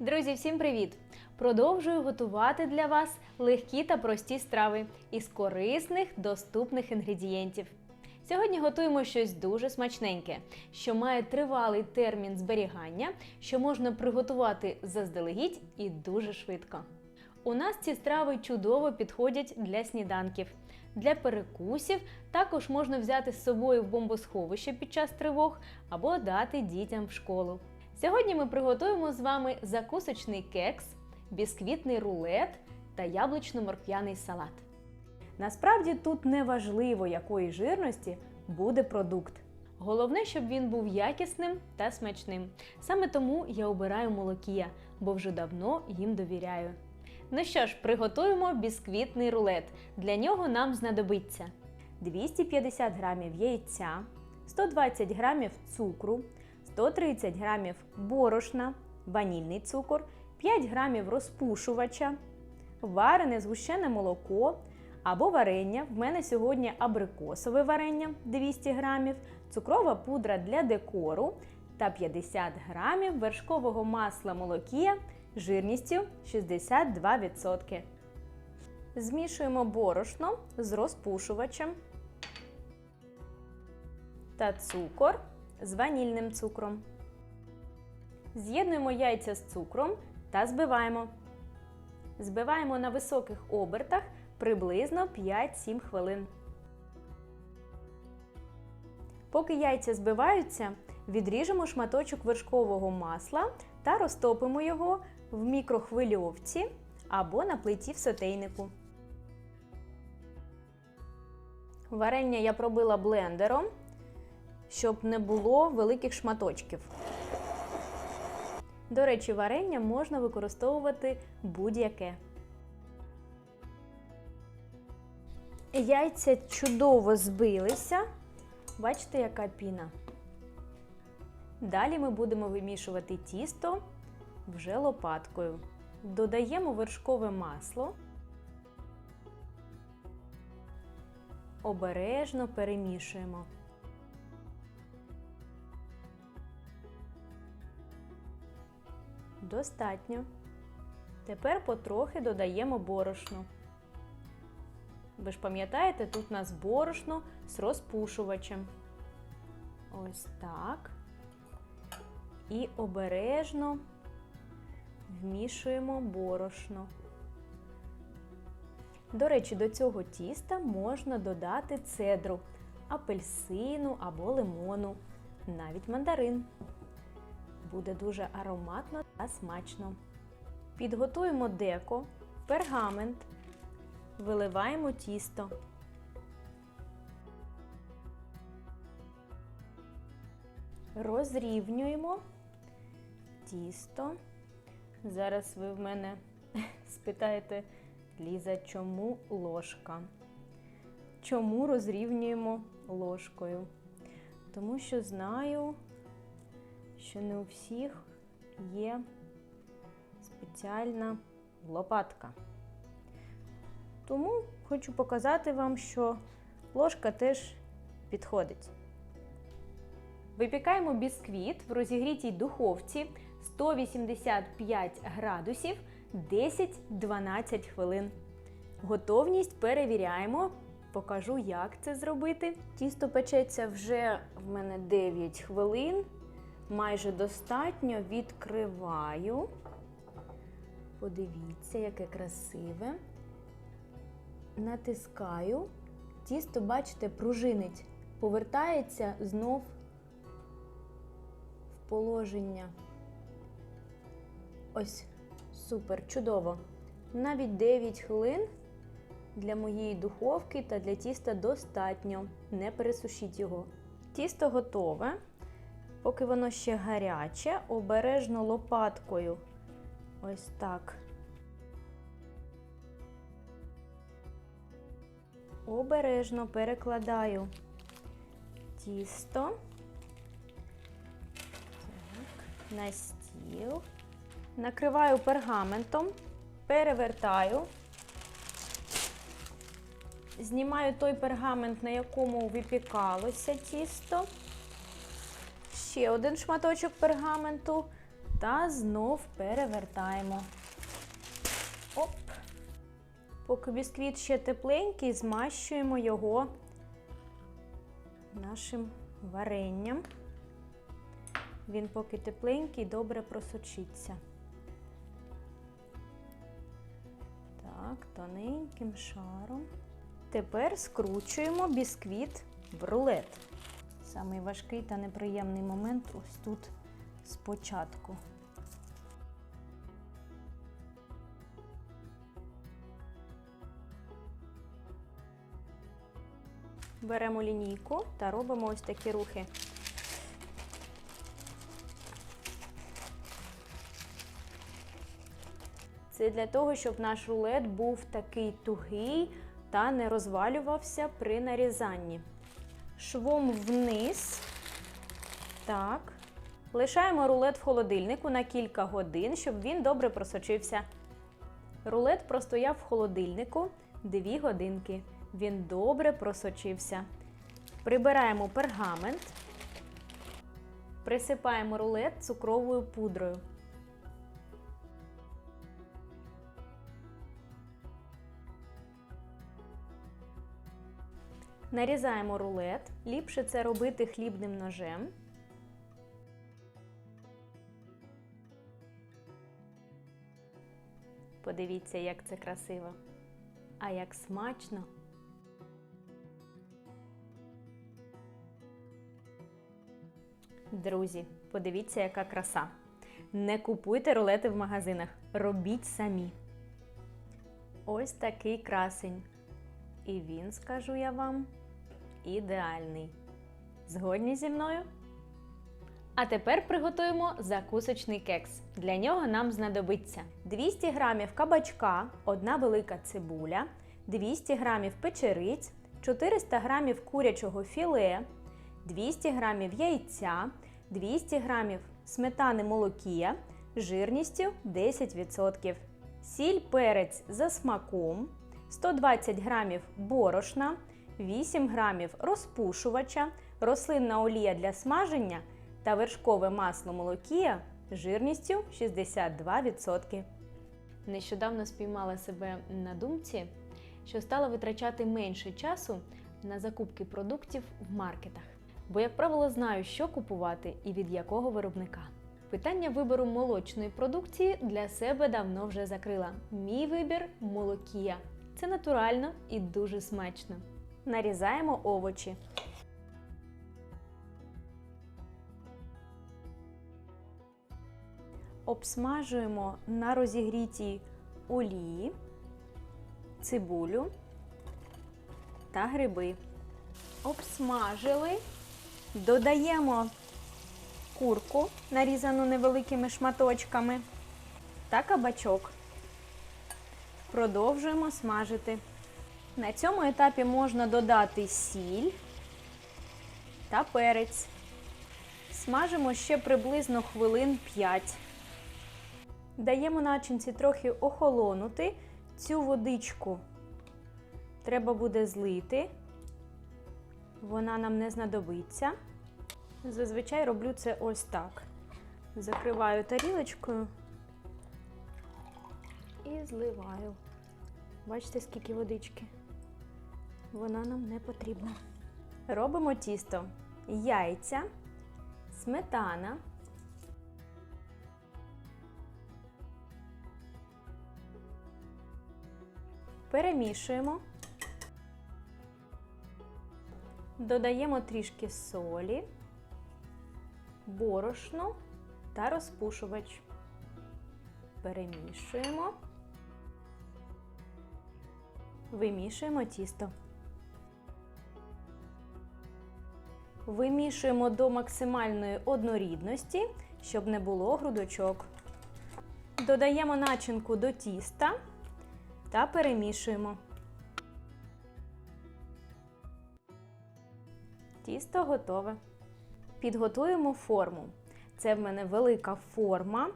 Друзі, всім привіт! Продовжую готувати для вас легкі та прості страви із корисних, доступних інгредієнтів. Сьогодні готуємо щось дуже смачненьке, що має тривалий термін зберігання, що можна приготувати заздалегідь і дуже швидко. У нас ці страви чудово підходять для сніданків. Для перекусів також можна взяти з собою в бомбосховище під час тривог або дати дітям в школу. Сьогодні ми приготуємо з вами закусочний кекс, бісквітний рулет та яблучно-морквяний салат. Насправді тут не важливо, якої жирності буде продукт. Головне, щоб він був якісним та смачним. Саме тому я обираю молокія, бо вже давно їм довіряю. Ну що ж, приготуємо бісквітний рулет. Для нього нам знадобиться 250 грамів яйця, 120 грамів цукру, 130 грамів борошна, ванільний цукор, 5 грамів розпушувача, варене згущене молоко або варення. В мене сьогодні абрикосове варення 200 грамів, цукрова пудра для декору та 50 грамів вершкового масла молокія жирністю 62%. Змішуємо борошно з розпушувачем та цукор з ванільним цукром. З'єднуємо яйця з цукром та збиваємо. Збиваємо на високих обертах приблизно 5-7 хвилин. Поки яйця збиваються, відріжемо шматочок вершкового масла та розтопимо його в мікрохвильовці або на плиті в сотейнику. Варення я пробила блендером, щоб не було великих шматочків. До речі, варення можна використовувати будь-яке. Яйця чудово збилися. Бачите, яка піна. Далі ми будемо вимішувати тісто вже лопаткою. Додаємо вершкове масло. Обережно перемішуємо. Достатньо. Тепер потрохи додаємо борошно. Ви ж пам'ятаєте, тут у нас борошно з розпушувачем. Ось так. І обережно вмішуємо борошно. До речі, до цього тіста можна додати цедру, апельсину або лимону, навіть мандарин. Буде дуже ароматно та смачно. Підготуємо деко, пергамент, виливаємо тісто. Розрівнюємо тісто. Зараз ви в мене спитаєте, Ліза, чому ложка? Чому розрівнюємо ложкою? Тому що знаю, що не у всіх є спеціальна лопатка. Тому хочу показати вам, що ложка теж підходить. Випікаємо бісквіт в розігрітій духовці 185 градусів 10-12 хвилин. Готовність перевіряємо. Покажу, як це зробити. Тісто печеться вже в мене 9 хвилин. Майже достатньо відкриваю. Подивіться, яке красиве. Натискаю. Тісто, бачите, пружинить. Повертається знов в положення. Ось, супер, чудово. Навіть 9 хвилин для моєї духовки та для тіста достатньо. Не пересушіть його. Тісто готове. Поки воно ще гаряче, обережно лопаткою. Ось так. Обережно перекладаю тісто так, на стіл. Накриваю пергаментом, перевертаю. Знімаю той пергамент, на якому випікалося тісто. Ще один шматочок пергаменту та знов перевертаємо. Оп. Поки бісквіт ще тепленький, змащуємо його нашим варенням. Він поки тепленький, добре просочиться. Так, тоненьким шаром. Тепер скручуємо бісквіт в рулет. Самий важкий та неприємний момент ось тут спочатку. Беремо лінійку та робимо ось такі рухи. Це для того, щоб наш рулет був такий тугий та не розвалювався при нарізанні. Швом вниз. Так. Лишаємо рулет в холодильнику на кілька годин, щоб він добре просочився. Рулет простояв в холодильнику 2 годинки. Він добре просочився. Прибираємо пергамент, присипаємо рулет цукровою пудрою. Нарізаємо рулет. Ліпше це робити хлібним ножем. Подивіться, як це красиво. А як смачно. Друзі, подивіться, яка краса. Не купуйте рулети в магазинах, робіть самі. Ось такий красень. І він, скажу я вам, ідеальний. Згодні зі мною? А тепер приготуємо закусочний кекс. Для нього нам знадобиться 200 г кабачка, одна велика цибуля, 200 г печериць, 400 г курячого філе, 200 г яйця, 200 г сметани молокія жирністю 10%, сіль перець за смаком, 120 г борошна, 8 г розпушувача, рослинна олія для смаження та вершкове масло молокія жирністю 62%. Нещодавно спіймала себе на думці, що стала витрачати менше часу на закупки продуктів в маркетах. Бо, як правило, знаю, що купувати і від якого виробника. Питання вибору молочної продукції для себе давно вже закрила. Мій вибір молокія. Це натурально і дуже смачно. Нарізаємо овочі. Обсмажуємо на розігрітій олії, цибулю та гриби. Обсмажили, додаємо курку, нарізану невеликими шматочками, та кабачок. Продовжуємо смажити. На цьому етапі можна додати сіль та перець. Смажимо ще приблизно хвилин 5. Даємо начинці трохи охолонути. Цю водичку треба буде злити. Вона нам не знадобиться. Зазвичай роблю це ось так. Закриваю тарілочкою і зливаю. Бачите, скільки водички? Вона нам не потрібна. Робимо тісто. Яйця, сметана. Перемішуємо. Додаємо трішки солі, борошно та розпушувач. Перемішуємо. Вимішуємо тісто. Вимішуємо до максимальної однорідності, щоб не було грудочок. Додаємо начинку до тіста та перемішуємо. Тісто готове. Підготуємо форму. Це в мене велика форма.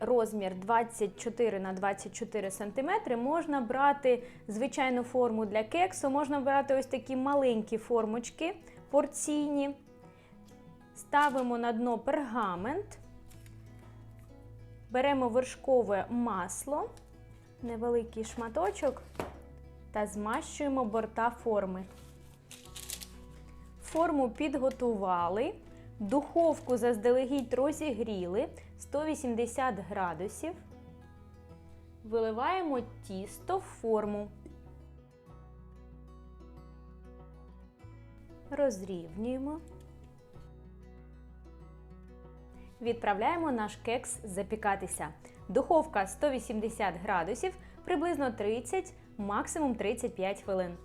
Розмір 24 на 24 см. Можна брати звичайну форму для кексу, можна брати ось такі маленькі формочки порційні. Ставимо на дно пергамент, Беремо вершкове масло, невеликий шматочок та змащуємо борта форми. Форму підготували, духовку заздалегідь розігріли 180 градусів. Виливаємо тісто в форму. Розрівнюємо. Відправляємо наш кекс запікатися. Духовка 180 градусів, приблизно 30, максимум 35 хвилин.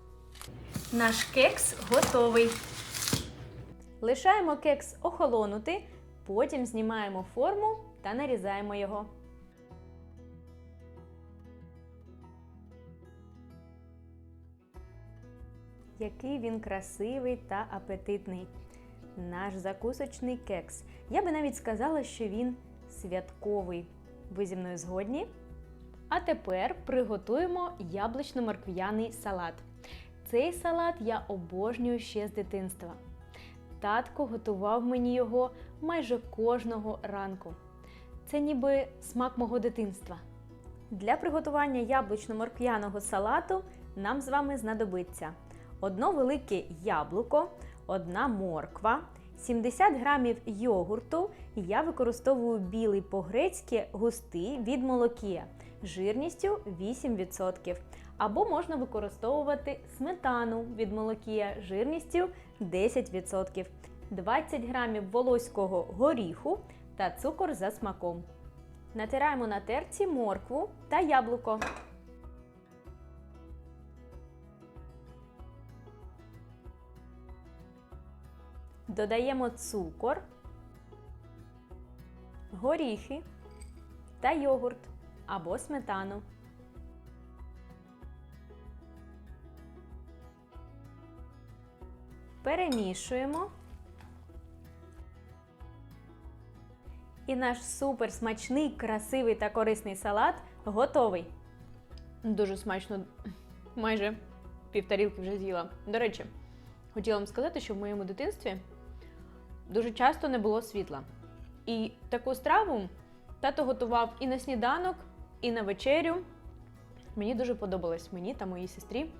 Наш кекс готовий. Лишаємо кекс охолонути, потім знімаємо форму та нарізаємо його. Який він красивий та апетитний. Наш закусочний кекс. Я би навіть сказала, що він святковий. Ви зі мною згодні? А тепер приготуємо яблучно-моркв'яний салат. Цей салат я обожнюю ще з дитинства. Татко готував мені його майже кожного ранку. Це ніби смак мого дитинства. Для приготування яблучно-моркв'яного салату нам з вами знадобиться одно велике яблуко, одна морква, 70 грамів йогурту. Я використовую білий по-грецьки густий від молокія жирністю 8%. Або можна використовувати сметану від молокія жирністю 10%, 20 грамів волоського горіху та цукор за смаком. Натираємо на терці моркву та яблуко. Додаємо цукор, горіхи та йогурт або сметану. Перемішуємо. І наш супер смачний, красивий та корисний салат готовий. Дуже смачно, майже півтарілки вже з'їла. До речі, хотіла вам сказати, що в моєму дитинстві дуже часто не було світла. І таку страву тато готував і на сніданок, і на вечерю. Мені дуже подобалось мені та моїй сестрі.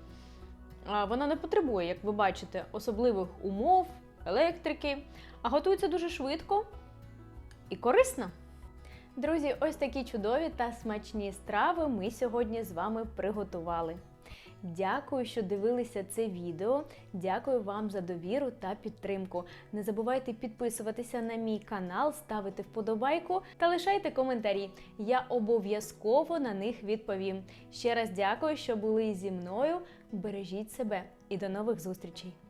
Вона не потребує, як ви бачите, особливих умов, електрики, а готується дуже швидко і корисно. Друзі, ось такі чудові та смачні страви ми сьогодні з вами приготували. Дякую, що дивилися це відео. Дякую вам за довіру та підтримку. Не забувайте підписуватися на мій канал, ставити вподобайку та лишайте коментарі. Я обов'язково на них відповім. Ще раз дякую, що були зі мною. Бережіть себе і до нових зустрічей!